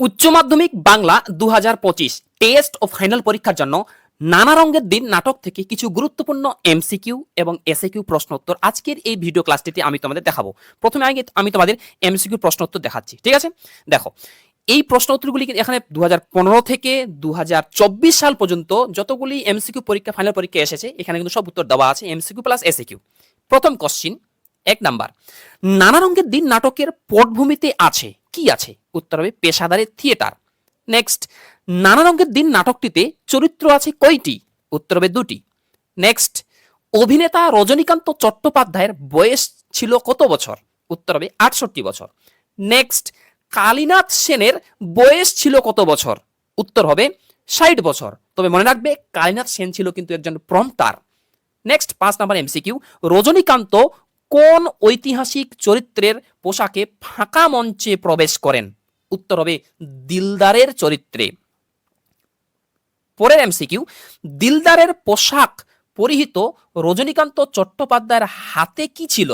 উচ্চ মাধ্যমিক বাংলা দু হাজার পঁচিশ টেস্ট ও ফাইনাল পরীক্ষার জন্য নানা রঙের দিন নাটক থেকে কিছু গুরুত্বপূর্ণ এমসিকিউ এবং এসএকিউ প্রশ্ন উত্তর আজকের এই ভিডিও ক্লাসটিতে আমি তোমাদের দেখাবো। প্রথমে আগে আমি তোমাদের এমসিকিউ প্রশ্ন উত্তর দেখাচ্ছি, ঠিক আছে? দেখো, এই প্রশ্ন উত্তরগুলি এখানে দু হাজার পনেরো থেকে দু হাজার চব্বিশ সাল পর্যন্ত যতগুলি এমসিকিউ পরীক্ষা ফাইনাল পরীক্ষা এসেছে, এখানে কিন্তু সব উত্তর দেওয়া আছে এমসিকিউ প্লাস এসএকিউ প্রথম কোশ্চিন এক নাম্বার, নানা রঙের দিন নাটকের পটভূমিতে আছে, কি আছে? উত্তর হবে পেশাদারের থিয়েটার। নেক্সট, নানা রঙের দিন নাটকটিতে চরিত্র আছে কয়টি? উত্তর হবে দুটি। নেক্সট, অভিনেতা রজনীকান্ত চট্টোপাধ্যায়ের বয়স ছিল কত বছর? উত্তর হবে আটষট্টি বছর। নেক্সট, কালীনাথ সেনের বয়স ছিল কত বছর? উত্তর হবে ষাট বছর। তবে মনে রাখবে, কালীনাথ সেন ছিল কিন্তু একজন প্রম্পটার নেক্সট, পাঁচ নাম্বার এমসিকিউ রজনীকান্ত কোন ঐতিহাসিক চরিত্রের পোশাকে ফাঁকা মঞ্চে প্রবেশ করেন? উত্তর হবে দিলদারের চরিত্রে। পরের এমসিকিউ দিলদারের পোশাক পরিহিত রজনীকান্ত চট্টোপাধ্যায়ের হাতে কি ছিল?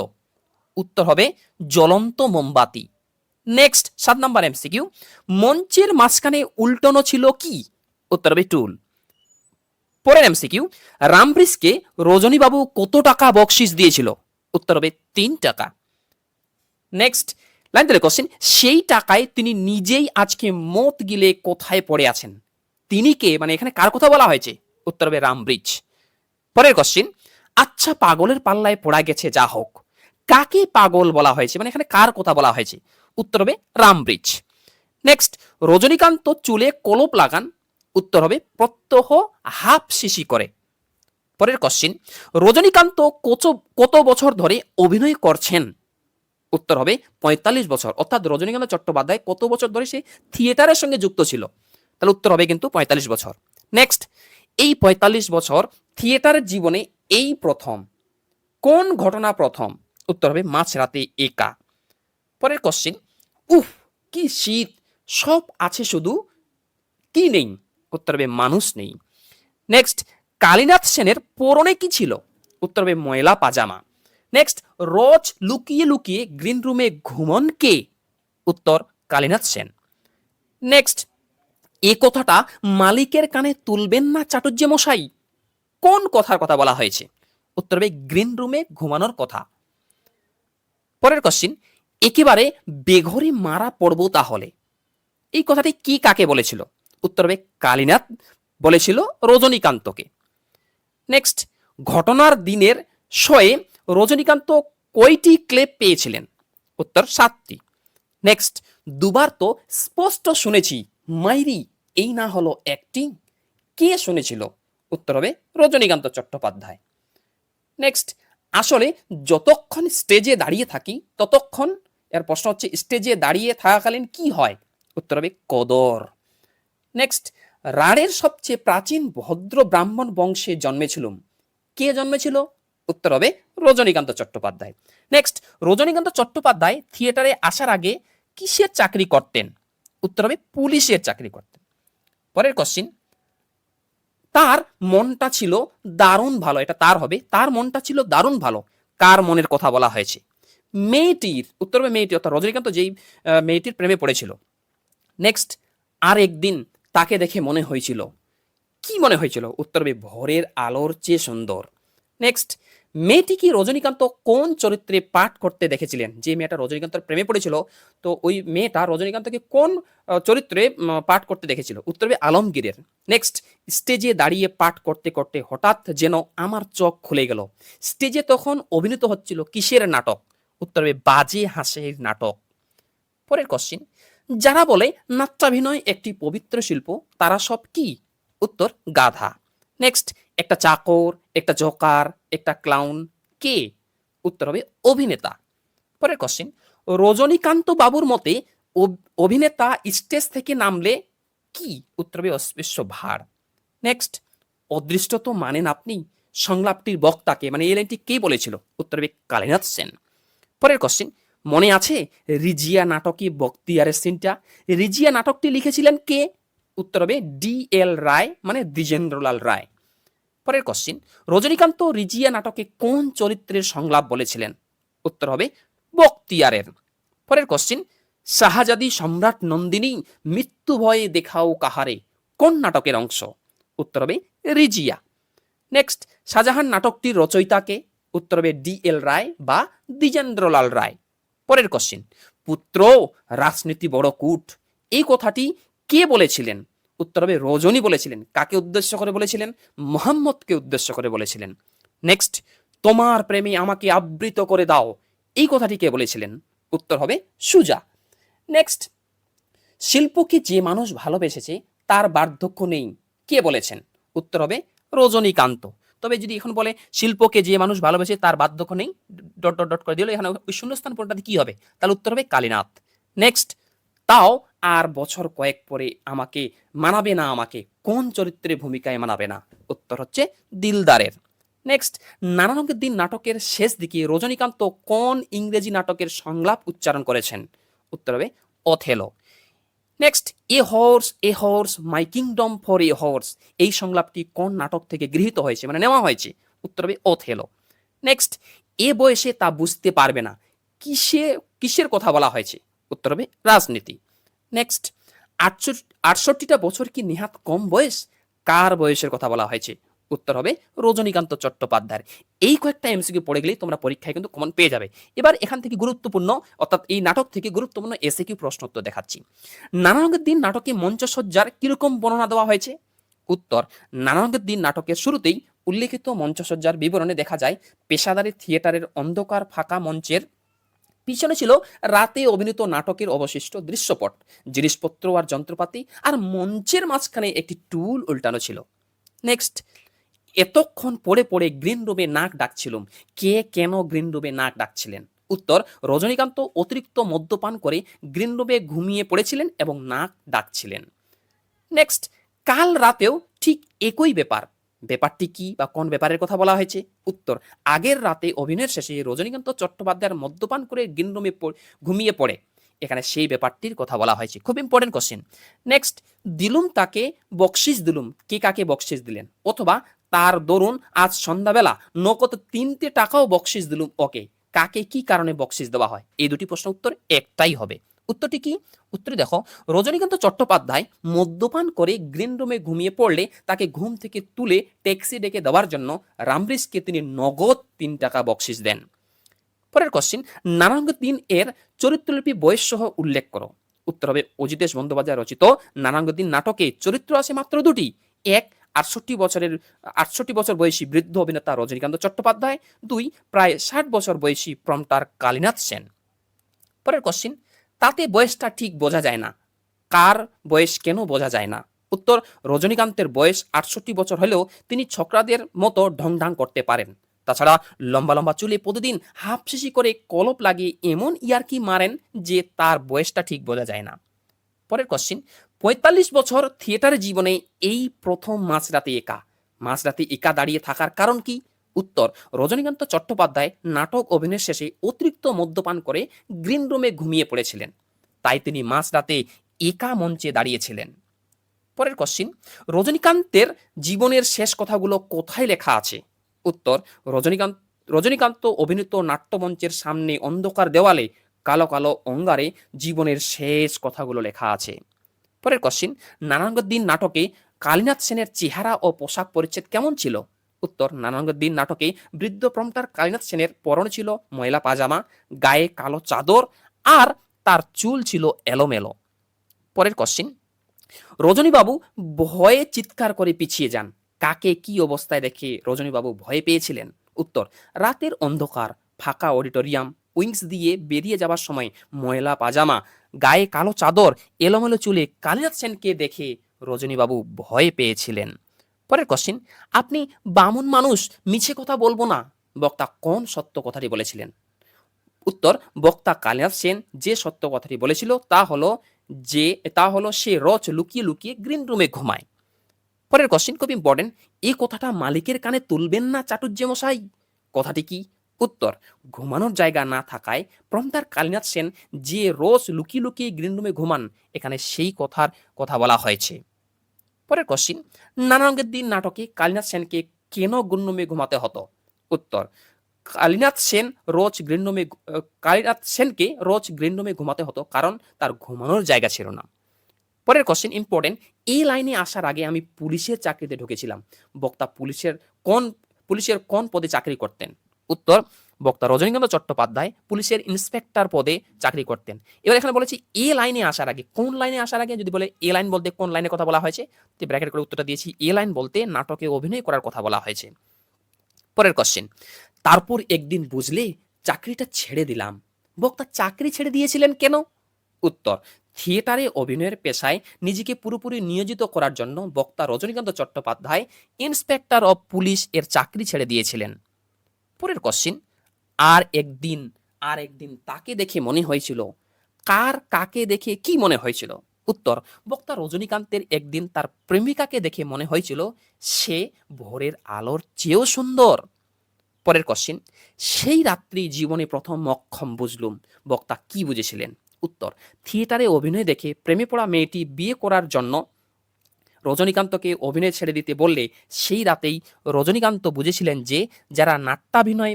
উত্তর হবে জ্বলন্ত মোমবাতি। নেক্সট সাত নাম্বার এমসিকিউ মঞ্চের মাঝখানে উল্টানো ছিল কি? উত্তর হবে টুল। পরের এমসিকিউ রামব্রিজকে রজনীবাবু কত টাকা বকশিস দিয়েছিল? উত্তর হবে তিন টাকা। নেক্সট লাইন দিলে কোশ্চেন সেই টাকায় তিনি নিজেই আজকে মত গিলে কোথায় পড়ে আছেন? তিনি কে? মানে এখানে কার কথা বলা হয়েছে? উত্তর হবে রামব্রিজ পরের কোশ্চেন আচ্ছা পাগলের পাল্লায় পড়া গেছে, যা হোক। কাকে পাগল বলা হয়েছে? মানে এখানে কার কথা বলা হয়েছে? উত্তর হবে রামব্রিজ নেক্সট রজনীকান্ত চুলে কলপ লাগান। উত্তর হবে প্রত্যহ হাফ শিশি করে। পরের কোশ্চিন রজনীকান্ত কত বছর ধরে অভিনয় করছেন? উত্তর হবে পঁয়তাল্লিশ বছর। অর্থাৎ রজনীকান্ত চট্টোপাধ্যায় কত বছর ধরে সে থিয়েটারের সঙ্গে যুক্ত ছিল? তাহলে উত্তর হবে কিন্তু পঁয়তাল্লিশ বছর। নেক্সট এই পঁয়তাল্লিশ বছর থিয়েটারের জীবনে এই প্রথম, কোন ঘটনা প্রথম? উত্তর হবে মাঝরাতে একা। পরের কোশ্চিন উফ, কি শীত, সব আছে শুধু কি নেই? উত্তর হবে মানুষ নেই। নেক্সট কালীনাথ সেনের পরনে কি ছিল? উত্তর হবে ময়লা পাজামা। নেক্সট রোজ লুকিয়ে লুকিয়ে গ্রিন রুমে ঘুমন কে? উত্তর, কালীনাথ সেন। নেক্সট এ কথাটা মালিকের কানে তুলবেন না চাটুর্য মশাই কোন কথার কথা বলা হয়েছে? উত্তর হবে গ্রিন রুমে ঘুমানোর কথা। পরের কোশ্চিন একেবারে বেঘরে মারা পড়ব তাহলে। এই কথাটি কি কাকে বলেছিল? উত্তর হবে কালীনাথ বলেছিল রজনীকান্তকে। নেক্সট ঘটনার দিনের শয়ে রজনীকান্ত কয়টি ক্লেপ পেয়েছিলেন? উত্তর সাতটি। নেক্সট দুবার তো স্পষ্ট শুনেছি, মাইরি, এই না হলো অ্যাক্টিং কে শুনেছিল? উত্তর হবে রজনীকান্ত চট্টোপাধ্যায়। নেক্সট আসলে যতক্ষণ স্টেজে দাঁড়িয়ে থাকি, ততক্ষণ, এর প্রশ্ন হচ্ছে স্টেজে দাঁড়িয়ে থাকাকালীন কি হয়? উত্তর হবে কদর। নেক্সট রাঢ়ের সবচেয়ে প্রাচীন ভদ্র ব্রাহ্মণ বংশে জন্মেছিলুম। কে জন্মেছিল? উত্তর হবে রজনীকান্ত চট্টোপাধ্যায়। নেক্সট রজনীকান্ত চট্টোপাধ্যায় থিয়েটারে আসার আগে কিসের চাকরি করতেন? উত্তর হবে পুলিশের চাকরি করতেন। পরের কোশ্চিন তার মনটা ছিল দারুণ ভালো, এটা তার হবে, তার মনটা ছিল দারুণ ভালো, কার মনের কথা বলা হয়েছে? মেয়েটির, উত্তর হবে মেয়েটি, অর্থাৎ রজনীকান্ত যেই মেয়েটির প্রেমে পড়েছিল। নেক্সট আর একদিন তাকে দেখে মনে হয়েছিল, কি মনে হয়েছিল? উত্তর হবে ভোরের আলোর চেয়ে সুন্দর। নেক্সট মেয়েটি কি রজনীকান্ত কোন চরিত্রে পাঠ করতে দেখেছিলেন? যে মেয়েটা রজনীকান্তর প্রেমে পড়েছিল, তো ওই মেয়েটা রজনীকান্তকে কোন চরিত্রে পাঠ করতে দেখেছিল? উত্তর হবে আলমগীরের। নেক্সট স্টেজে দাঁড়িয়ে পাঠ করতে করতে হঠাৎ যেন আমার চোখ খুলে গেল। স্টেজে তখন অভিনীত হচ্ছিল কিসের নাটক? উত্তর হবে বাজে হাসির নাটক। পরের কোশ্চিন যারা বলে নাট্যাভিনয় একটি পবিত্র শিল্প, তারা সব কি? উত্তর, গাধা। নেক্সট একটা চাকর, একটা জোকার, একটা ক্লাউন কে? উত্তর হবে অভিনেতা। পরের কোশ্চিন রজনীকান্ত বাবুর মতে অভিনেতা স্টেজ থেকে নামলে কি? উত্তর হবে অস্পৃশ্য ভার। নেক্সট অদৃষ্ট তো মানেন আপনি? সংলাপটির বক্তাকে মানে এই লাইনটি কে বলেছিল? উত্তর হবে কালীনাথ সেন। পরের কোশ্চিন মনে আছে রিজিয়া নাটকে বক্তিয়ারের সিনটা রিজিয়া নাটকটি লিখেছিলেন কে? উত্তর হবে ডি এল রায় মানে দ্বিজেন্দ্রলাল রায়। পরের কোশ্চিন রজনীকান্ত রিজিয়া নাটকে কোন চরিত্রের সংলাপ বলেছিলেন? উত্তর হবে বক্তিয়ারের। পরের কোশ্চিন শাহজাদি সম্রাট নন্দিনী মৃত্যু ভয়ে দেখাও কাহারে? কোন নাটকের অংশ? উত্তর হবে রিজিয়া। নেক্সট শাহজাহান নাটকটির রচয়িতাকে উত্তর হবে ডি এল রায় বা দ্বিজেন্দ্রলাল রায়। পরের কোশ্চিন পুত্র, রাজনীতি বড় কূট। এই কথাটি কে বলেছিলেন? উত্তর হবে রজনী বলেছিলেন। কাকে উদ্দেশ্য করে বলেছিলেন? মোহাম্মদকে উদ্দেশ্য করে বলেছিলেন। নেক্সট তোমার প্রেমে আমাকে আবৃত করে দাও। এই কথাটি কে বলেছিলেন? উত্তর হবে সুজা। নেক্সট শিল্পকে যে মানুষ ভালোবেসেছে, তার বার্ধক্য নেই। কে বলেছেন? উত্তর হবে রজনীকান্ত। তবে যদি এখন বলে শিল্পকে যে মানুষ ভালোবেসে তার বার্ধক্য নেই, ডট ডট ডট করে দিলে, এখানে শূন্যস্থান পূরণটাতে কি হবে? তাহলে উত্তর হবে কালীনাথ। নেক্সট তাও আর বছর কয়েক পরে আমাকে মানাবে না, আমাকে কোন চরিত্রের ভূমিকায় মানাবে না? উত্তর হচ্ছে দিলদারের। নেক্সট নানা রঙের দিন নাটকের শেষ দিকে রজনীকান্ত কোন ইংরেজি নাটকের সংলাপ উচ্চারণ করেছেন? উত্তর হবে Othello. Next a horse a horse my kingdom for a horse এই সংলাপটি কোন নাটক থেকে গৃহীত হয়েছে মানে নেওয়া হয়েছে? উত্তর হবে ওথেলো নেক্সট এ বয়সে তা বুঝতে পারবে না, কিসে, কিসের কথা বলা হয়েছে? উত্তর হবে রাজনীতি। নেক্সট আটষট্টি আটষট্টিটা বছর কি নেহাত কম বয়স? কার বয়সের কথা বলা হয়েছে? উত্তর হবে রজনীকান্ত চট্টোপাধ্যায়ের। এই কয়েকটা এমসিকিউ পড়ে গেলেই তোমরা পরীক্ষায় কিন্তু কমন পেয়ে যাবে। এবার এখান থেকে গুরুত্বপূর্ণ, অর্থাৎ এই নাটক থেকে গুরুত্বপূর্ণ এসে কিউ প্রশ্ন উত্তর দেখাচ্ছি। নানা রঙের দিন নাটকে মঞ্চসজ্জার কীরকম বর্ণনা দেওয়া হয়েছে? উত্তর, নানা রঙের দিন নাটকের শুরুতেই উল্লেখিত মঞ্চসজ্জার বিবরণে দেখা যায়, পেশাদারি থিয়েটারের অন্ধকার ফাঁকা মঞ্চের পিছনে ছিল রাতে অভিনীত নাটকের অবশিষ্ট দৃশ্যপট, জিনিসপত্র আর যন্ত্রপাতি, আর মঞ্চের মাঝখানে একটি টুল উল্টানো ছিল। নেক্সট এতক্ষণ পড়ে পড়ে গ্রিন রুমে নাক ডাকছিলাম। কে কেন গ্রিন রুমে নাক ডাকছিলেন? উত্তর, রজনীকান্ত অতিরিক্ত মদ্যপান করে গ্রিন রুমে ঘুমিয়ে পড়েছিলেন এবং নাক ডাকছিলেন। নেক্সট কাল রাতেও ঠিক একই ব্যাপার। ব্যাপারটি কি বা কোন ব্যাপারের কথা বলা হয়েছে? উত্তর, আগের রাতে অভিনয়ের শেষে রজনীকান্ত চট্টোপাধ্যায়ের মদ্যপান করে গ্রিন রুমে ঘুমিয়ে পড়ে। এখানে সেই ব্যাপারটির কথা বলা হয়েছে। খুব ইম্পর্টেন্ট কোশ্চেন নেক্সট দিলুম তাকে বকশিস দিলুম। কে কাকে বকশিস দিলেন? অথবা তার দরুন আজ সন্ধ্যাবেলা নকত তিনটে টাকাও বকশিস দিলুম ওকে। কাকে কি কারণে বকশিস দেওয়া হয়? এই দুটি প্রশ্ন উত্তর একটাই হবে। উত্তরটি কি? উত্তরে দেখো, রজনীকান্ত চট্টোপাধ্যায় মদ্যপান করে গ্রিন রুমে ঘুমিয়ে পড়লে তাকে ঘুম থেকে তুলে ট্যাক্সি ডেকে দেওয়ার জন্য রামব্রিজকে তিনি নগদ তিন টাকা বকশিস দেন। পরের কোশ্চিন নানাঙ্গ তিন এর চরিত্রলিপি বয়স সহ উল্লেখ করো। উত্তর হবে অজিতেশ বন্দ্যোপাধ্যায় রচিত নানাঙ্গ দিন নাটকে চরিত্র আছে মাত্র দুটি। এক, আটষট্টি বছরের, আটষট্টি বছর বয়সী বৃদ্ধ অভিনেতা রজনীকান্ত চট্টোপাধ্যায়। দুই, প্রায় ষাট বছর বয়সী প্রমটার কালীনাথ সেন। পরের কোশ্চিন তাতে বয়সটা ঠিক বোঝা যায় না। কার বয়স কেন বোঝা যায় না? উত্তর, রজনীকান্তের বয়স আটষট্টি বছর হলেও তিনি ছকরাদের মতো ঢংঢাং করতে পারেন। তাছাড়া লম্বা লম্বা চুলে প্রতিদিন হাফ শিশি করে কলপ লাগিয়ে এমন ইয়ারকি মারেন যে তার বয়সটা ঠিক বোঝা যায় না। পরের কোশ্চিন পঁয়তাল্লিশ বছর থিয়েটারের জীবনে এই প্রথম মাঝরাতে একা। মাঝরাতে একা দাঁড়িয়ে থাকার কারণ কি? উত্তর, রজনীকান্ত চট্টোপাধ্যায় নাটক অভিনয়ের শেষে অতিরিক্ত মদ্যপান করে গ্রিন রুমে ঘুমিয়ে পড়েছিলেন। তাই তিনি মাঝরাতে একা মঞ্চে দাঁড়িয়েছিলেন। পরের কোশ্চিন রজনীকান্তের জীবনের শেষ কথাগুলো কোথায় লেখা আছে? উত্তর, রজনীকান্ত রজনীকান্ত অভিনীত নাট্যমঞ্চের সামনে অন্ধকার দেওয়ালে কালো কালো অঙ্গারে জীবনের শেষ কথাগুলো লেখা আছে। পরের কোশ্চিন নানাঙ্গদ্দিন নাটকে কালীনাথ সেনের চেহারা ও পোশাক পরিচ্ছেদ কেমন ছিল? উত্তর। নানাঙ্গদ্দিন নাটকে বৃদ্ধ প্রমটার কালীনাথ সেনের পরনে ছিল ময়লা পাজামা, গায়ে কালো চাদর আর তার চুল ছিল এলোমেলো। পরের কোশ্চিন রজনীবাবু ভয়ে চিৎকার করে পিছিয়ে যান। কাকে কি অবস্থায় দেখে রজনীবাবু ভয় পেয়েছিলেন? উত্তর, রাতের অন্ধকার, ফাঁকা অডিটোরিয়াম, উইংস দিয়ে বেরিয়ে যাবার সময় ময়লা পাজামা, গায়ে কালো চাদর, এলোমেলো চুলে কালীনাথ সেনকে দেখে রজনীবাবু ভয় পেয়েছিলেন। পরের কোশ্চিন আপনি বামুন মানুষ, মিছে কথা বলব না। বক্তা কোন সত্য কথাটি বলেছিলেন? উত্তর, বক্তা কালীনাথ সেন যে সত্য কথাটি বলেছিল তা হলো যে, তা হলো সে রচ লুকিয়ে লুকিয়ে গ্রিন রুমে ঘুমায়। পরের কোশ্চিন খুব ইম্পর্টেন্ট এই কথাটা মালিকের কানে তুলবেন না চাটুর্য মশাই কথাটি কি? উত্তর, ঘুমানোর জায়গা না থাকায় প্রমদার কালীনাথ সেন যে রোজ লুকিয়ে লুকিয়ে গ্রিন রুমে ঘুমান, এখানে সেই কথার কথা বলা হয়েছে। পরের কোশ্চিন নানা রঙের দিন নাটকে কালীনাথ সেনকে কেন গ্রিন ঘুমাতে হতো? উত্তর, কালীনাথ সেন রোজ গ্রিন কালীনাথ সেনকে রোজ গ্রিন ঘুমাতে হতো কারণ তার ঘুমানোর জায়গা ছিল না। পরের কোশ্চেন ইম্পর্টেন্ট এই লাইনে আসার আগে আমি পুলিশের চাকরিতে ঢুকেছিলাম। বক্তা পুলিশের কোন পুলিশের কোন পদে চাকরি করতেন? উত্তর বক্তা রজনীকান্ত চট্টোপাধ্যায় পুলিশের ইন্সপেক্টর পদে চাকরি করতেন। এবার এখানে বলেছি, এ লাইনে আসার আগে, কোন লাইনে আসার আগে যদি বলে, এ লাইন বলতে কোন লাইনের কথা বলা হয়েছে, তো ব্র্যাকেট করে উত্তরটা দিয়েছি, এ লাইন বলতে নাটকে অভিনয় করার কথা বলা হয়েছে। পরের কোশ্চেন তারপর একদিন বুঝলে চাকরিটা ছেড়ে দিলাম। বক্তা, চাকরি ছেড়ে দিয়েছিলেন কেন? উত্তর, থিয়েটারে অভিনয়ের পেশায় নিজেকে পুরোপুরি নিয়োজিত করার জন্য বক্তা Rajanikanta Chattopadhyay inspector of police এর চাকরি ছেড়ে দিয়েছিলেন। পরের কোশ্চিন আর একদিন আর একদিন তাকে দেখে মনে হয়েছিল। কার কাকে দেখে কি মনে হয়েছিল? উত্তর, বক্তা রজনীকান্তের একদিন তার প্রেমিকাকে দেখে মনে হয়েছিল, সে ভোরের আলোর চেয়েও সুন্দর। পরের কোশ্চিন সেই রাত্রি জীবনে প্রথম অক্ষম বুঝলুম। বক্তা কি বুঝেছিলেন? উত্তর, থিয়েটারে অভিনয় দেখে প্রেমে পড়া মেয়েটি বিয়ে করার জন্য রজনীকান্তকে অভিনয় ছেড়ে দিতে বললে সেই রাতেই রজনীকান্ত বুঝেছিলেন যে, যারা নাট্যাভিনয়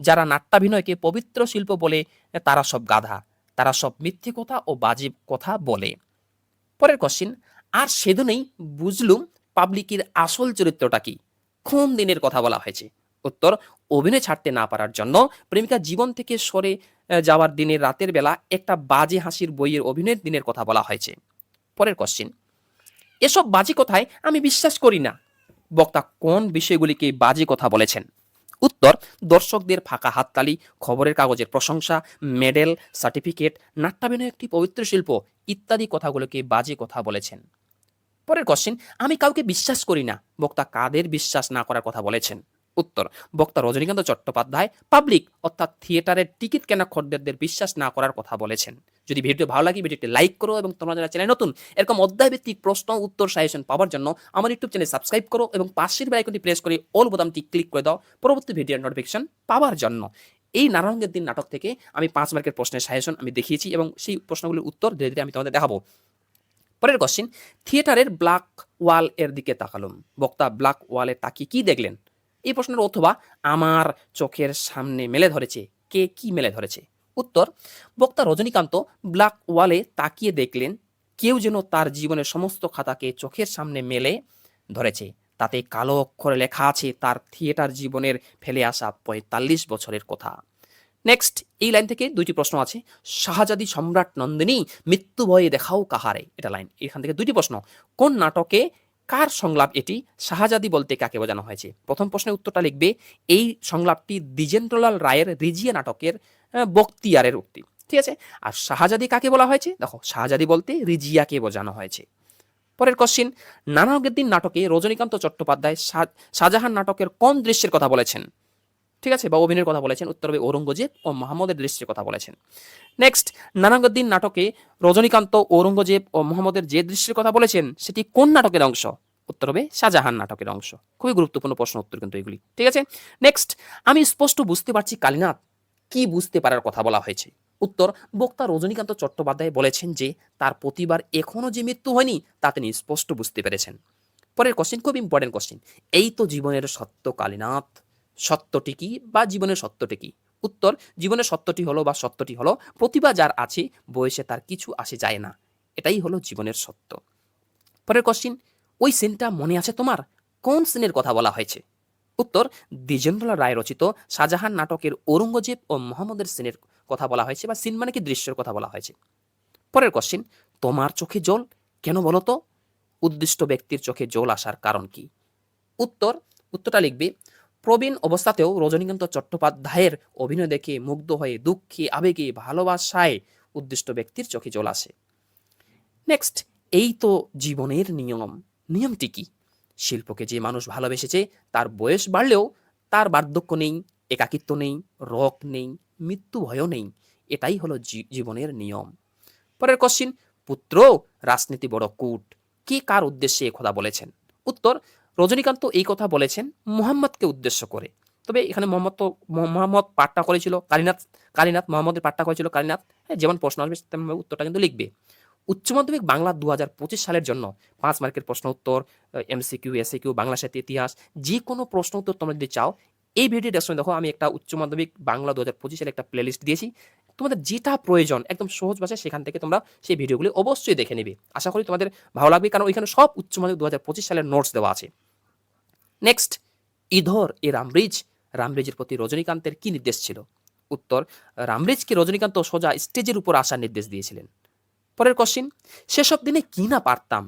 যারা নাট্যাভিনয়কে পবিত্র শিল্প বলে, তারা সব গাধা। তারা সব মিথ্যে কথা ও বাজে কথা বলে। পরের কোশ্চিন আর সেদিনেই বুঝলুম পাবলিকের আসল চরিত্রটা কি? কোন দিনের কথা বলা হয়েছে। উত্তর, অভিনয় ছাড়তে না পারার জন্য প্রেমিকা জীবন থেকে সরে যাওয়ার দিনের রাতের বেলা একটা বাজে হাসির বইয়ের অভিনয়ের দিনের কথা বলা হয়েছে। পরের কোশ্চিন এসব বাজে কথায় আমি বিশ্বাস করি না। বক্তা কোন বিষয়গুলিকে বাজে কথা বলেছেন? উত্তর, দর্শকদের ফাঁকা হাততালি, খবরের কাগজের প্রশংসা, মেডেল, সার্টিফিকেট, নাট্যাভিনয় একটি পবিত্র শিল্প ইত্যাদি কথাগুলোকে বাজে কথা বলেছেন। পরের কোশ্চেন আমি কাউকে বিশ্বাস করি না, বক্তা কাদের বিশ্বাস না করার কথা বলেছেন? উত্তর, বক্তা রজনীকান্ত চট্টোপাধ্যায় পাবলিক অর্থাৎ থিয়েটারের টিকিট কেনা খদ্দেরদের বিশ্বাস না করার কথা বলেছেন। যদি ভিডিও ভালো লাগে, ভিডিওটি লাইক করো এবং তোমরা যারা চ্যানেল নতুন, এরকম অধ্যায়ভিত্তিক প্রশ্ন, উত্তর সাজেশন পাওয়ার জন্য আমার ইউটিউব চ্যানেল সাবস্ক্রাইব করো এবং পাশের বেলাইকনটি প্রেস করে অল বোতামটি ক্লিক করে দাও পরবর্তী ভিডিওর নোটিফিকেশন পাওয়ার জন্য। এই নারায়ণের দিন নাটক থেকে আমি পাঁচ মার্কের প্রশ্নের সাজেশন আমি দেখিয়েছি এবং সেই প্রশ্নগুলির উত্তর ধীরে ধীরে আমি তোমাদের দেখাবো। পরের কোশ্চিন থিয়েটারের ব্ল্যাক ওয়াল এর দিকে তাকালুম। বক্তা ব্ল্যাক ওয়ালে তাকিয়ে কি দেখলেন? এই প্রশ্নের অথবা আমার চোখের সামনে মেলে ধরেছে। কে কি মেলে ধরেছে? উত্তর, বক্তা রজনীকান্ত ব্ল্যাক ওয়ালে তাকিয়ে দেখলেন, কেউ যেন তার জীবনের সমস্ত খাতাকে চোখের সামনে মেলে ধরেছে। তাতে কালো অক্ষরে লেখা আছে, তার থিয়েটার জীবনের ফেলে আসা পঁয়তাল্লিশ বছরের কথা। নেক্সট, এই লাইন থেকে দুইটি প্রশ্ন আছে। শাহজাদি সম্রাট নন্দিনী মৃত্যু ভয়ে দেখাও কাহারে? এটা লাইন। এখান থেকে দুইটি প্রশ্ন। কোন নাটকে কার সংলাপ এটি? শাহজাদি বলতে কাকে বোঝানো হয়েছে? প্রথম প্রশ্নের উত্তরটা লিখবে, এই সংলাপটি দ্বিজেন্দ্রলাল রায়ের রিজিয়া নাটকের বক্তিয়ারের উক্তি। ঠিক আছে? আর শাহজাদি কাকে বলা হয়েছে? দেখো, শাহজাদি বলতে রিজিয়াকে বোঝানো হয়েছে। পরের কোশ্চিন নানাগেদ্দিন নাটকে রজনীকান্ত চট্টোপাধ্যায় শাহ- শাহজাহান নাটকের কোন দৃশ্যের কথা বলেছেন? ঠিক আছে বা অভিনয়ের কথা বলেছেন, উত্তর হবে ঔরঙ্গজেব ও মোহাম্মদের দৃষ্টির কথা বলেছেন। নেক্সট নানাগদ্দিন নাটকে রজনীকান্ত, ঔরঙ্গজেব ও মোহাম্মদের যে দৃষ্টির কথা বলেছেন, সেটি কোন নাটকের অংশ? উত্তর হবে শাহজাহান নাটকের অংশ। খুবই গুরুত্বপূর্ণ প্রশ্ন উত্তর কিন্তু এগুলি। ঠিক আছে? নেক্সট আমি স্পষ্ট বুঝতে পারছি কালীনাথ কি বুঝতে পারার কথা বলা হয়েছে। উত্তর, বক্তা রজনীকান্ত চট্টোপাধ্যায় বলেছেন যে, তার প্রতিবার এখনও যে মৃত্যু হয়নি, তা তিনি স্পষ্ট বুঝতে পেরেছেন। পরের কোশ্চেন খুব ইম্পর্টেন্ট কোশ্চেন এই তো জীবনের সত্য কালীনাথ। সত্যটি কি বা জীবনের সত্যটি কি? উত্তর, জীবনের সত্যটি হলো বা সত্যটি হলো, প্রতিভা যার আছে, বয়সে তার কিছু আসে যায় না। এটাই হলো জীবনের সত্য। পরের কোশ্চিন ওই সিনটা মনে আছে তোমার? কোন সিনের কথা বলা হয়েছে? উত্তর, দ্বিজেন্দ্রলাল রায় রচিত শাহজাহান নাটকের ঔরঙ্গজেব ও মোহাম্মদের সিনের কথা বলা হয়েছে বা সিন মানে কি দৃশ্যের কথা বলা হয়েছে। পরের কোশ্চিন তোমার চোখে জল? কেন বলো তো? উদ্দিষ্ট ব্যক্তির চোখে জল আসার কারণ কি? উত্তর, উত্তরটা লিখবে প্রবীণ অবস্থাতেও রজনীকান্ত চট্টোপাধ্যায়ের অভিনয় দেখে মুগ্ধ হয়ে দুঃখে, আবেগে, ভালোবাসায় উদ্দিষ্ট ব্যক্তির চোখে জল আসে। নেক্সট এই তো জীবনের নিয়ম। নিয়মটি কি? শিল্পকে যে মানুষ ভালোবেসেছে, তার বয়স বাড়লেও তার বার্ধক্য নেই, একাকিত্ব নেই রক নেই, মৃত্যু ভয়ও নেই। এটাই হলো জীবনের নিয়ম। পরের কোশ্চিন পুত্র, রাজনীতি বড় কূট। কে কার উদ্দেশ্যে এ কথা বলেছেন? উত্তর রজনীকান্ত এই কথা বলেছেন মোহাম্মদকে উদ্দেশ্য করে। তবে এখানে মোহাম্মদ তো মোহাম্মদ পাঠটা করেছিল, কালীনাথ কালীনাথ মোহাম্মদের পাঠটা করেছিল কালীনাথ। হ্যাঁ যেমন প্রশ্ন আসবে তেমন উত্তরটা কিন্তু লিখবে। উচ্চ মাধ্যমিক বাংলা দু হাজার পঁচিশ সালের জন্য পাঁচ মার্কের প্রশ্ন উত্তর এমসিকিউ এসিকিউ বাংলা সাহিত্য, ইতিহাস যে কোনো প্রশ্ন উত্তর তোমরা যদি চাও, এই ভিডিও ডেসক্রিপশনে দেখো, আমি একটা উচ্চ মাধ্যমিক বাংলা দু হাজার পঁচিশ সালে একটা প্লেলিস্ট দিয়েছি। তোমাদের যেটা প্রয়োজন একদম সহজ ভাষায় সেখান থেকে তোমরা সেই ভিডিওগুলি অবশ্যই দেখে নিবে। আশা করি তোমাদের ভালো লাগবে, কারণ ওইখানে সব উচ্চ মাধ্যমিক দু হাজার পঁচিশ সালের নোটস দেওয়া আছে। নেক্সট ইধর এ রামব্রিজ। রামব্রিজের প্রতি রজনীকান্তের কি নির্দেশ ছিল? উত্তর, রামব্রিজকে রজনীকান্ত সোজা স্টেজের উপর আসার নির্দেশ দিয়েছিলেন। পরের কোশ্চিন সেসব দিনে কি না পারতাম?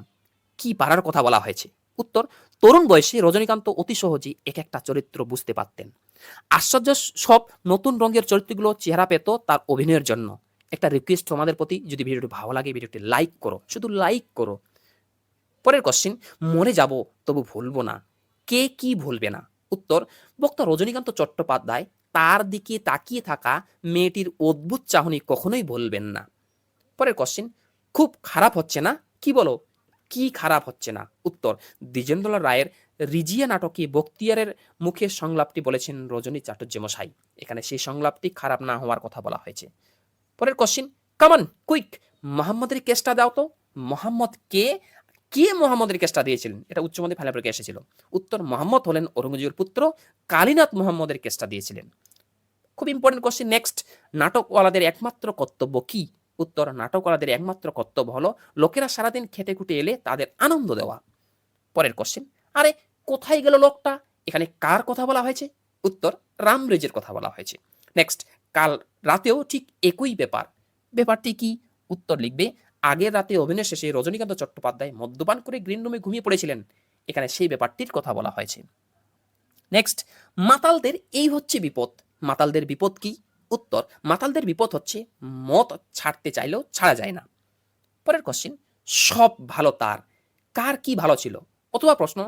কি পারার কথা বলা হয়েছে? উত্তর, তরুণ বয়সে রজনীকান্ত অতি সহজেই এক একটা চরিত্র বুঝতে পারতেন। আশ্চর্য সব নতুন রঙের চরিত্রগুলো চেহারা পেত তার অভিনয়ের জন্য। একটা রিকোয়েস্ট তোমাদের প্রতি, যদি ভিডিওটি ভালো লাগে, ভিডিওটি লাইক করো, শুধু লাইক করো। পরের কোশ্চিন মরে যাব, তবু ভুলবো না। কে কি ভুলবে না? উত্তর, বক্তা রজনীকান্ত চট্টোপাধ্যায়, তার দিকে তাকিয়ে থাকা মেয়েটির অদ্ভুত চাহনি কখনোই বলবেন না। পরের কোশ্চিন খুব খারাপ হচ্ছে না? কি বলো? কি খারাপ হচ্ছে না? উত্তর, দ্বিজেন্দ্রলাল রায়ের রিজিয়া নাটকে বক্তিয়ারের মুখে সংলাপটি বলেছেন রজনী চাটুর্য মশাই এখানে সেই সংলাপটি খারাপ না হওয়ার কথা বলা হয়েছে। পরের কোশ্চিন কামান কুইক মোহাম্মদের কেসটা দাও তো। মোহাম্মদ কে? কে মোহাম্মদের কেসটা দিয়েছিলেন? এটা উচ্চ মাধ্যমিক ফাইনাল পরীক্ষায় এসেছিল। উত্তর, মোহাম্মদ হলেন ঔরঙ্গজেবের পুত্র। কালীনাথ মোহাম্মদের কেসটা দিয়েছিলেন। খুব ইম্পর্টেন্ট কোশ্চেন নেক্সট নাটকওয়ালাদের একমাত্র কর্তব্য কি? উত্তর, নাটকওয়ালাদের একমাত্র কর্তব্য হলো, লোকেরা সারাদিন খেটে খুটে এলে তাদের আনন্দ দেওয়া। পরের কোশ্চেন আরে, কোথায় গেল লোকটা? এখানে কার কথা বলা হয়েছে? উত্তর, রামব্রিজের কথা বলা হয়েছে। নেক্সট কাল রাতেও ঠিক একই ব্যাপার। ব্যাপারটি কি? উত্তর লিখবে, আগের রাতে অভিনয় শেষে রজনীকান্ত চট্টোপাধ্যায় মদ্যপান করে গ্রিন রুমে ঘুমিয়ে পড়েছিলেন। এখানে সেই ব্যাপারটির কথা বলা হয়েছে। নেক্সট মাতালদের এই হচ্ছে বিপদ। মাতালদের বিপদ কি? উত্তর, মাতালদের বিপদ হচ্ছে মত ছাড়তে চাইলেও ছাড়া যায় না। পরের কোশ্চিন সব ভালো তার। কার কি ভালো ছিল? অথবা প্রশ্ন,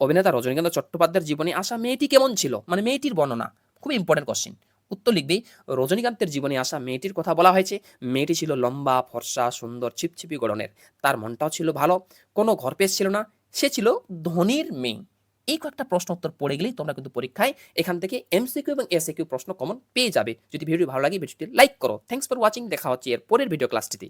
অভিনেতা রজনীকান্ত চট্টোপাধ্যায়ের জীবনে আসা মেয়েটি কেমন ছিল? মানে মেয়েটির বর্ণনা, খুব ইম্পর্টেন্ট কোশ্চিন উত্তর লিখবি, রজনীকান্তের জীবনে আসা মেয়েটির কথা বলা হয়েছে। মেয়েটি ছিল লম্বা, ফর্সা, সুন্দর, ছিপছিপি গড়নের। তার মনটাও ছিল ভালো, কোনো ঘর পেশ ছিল না, সে ছিল ধনির মেয়ে। এই কয়েকটা প্রশ্ন উত্তর পড়ে গেলেই তোমরা কিন্তু পরীক্ষায় এখান থেকে এমসিকিউ এবং এসিকিউ প্রশ্ন কমন পেয়ে যাবে। যদি ভিডিও ভালো লাগে ভিডিওটি লাইক করো। থ্যাংকস ফর ওয়াচিং দেখা হচ্ছে এর পরের ভিডিও ক্লাসটিতে